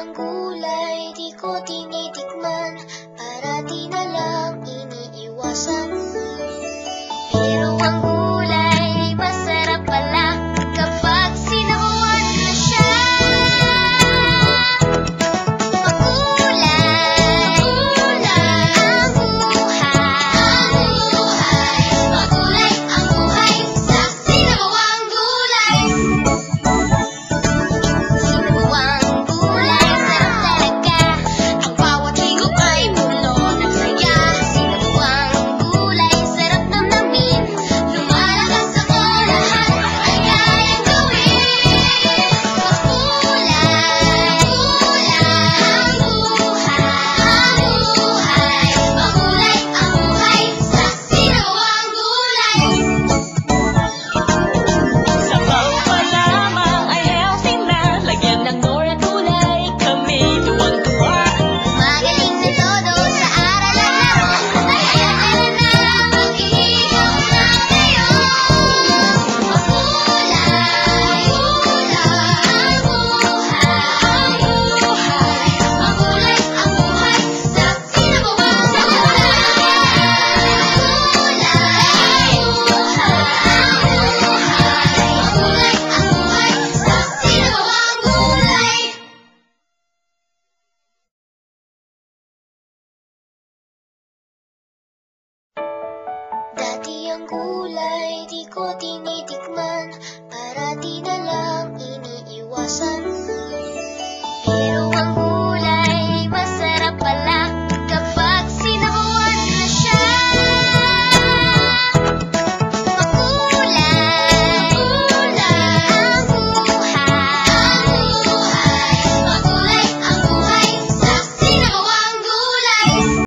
ng gulay Di ko tinitikman Pati ang gulay di ko tinitikman.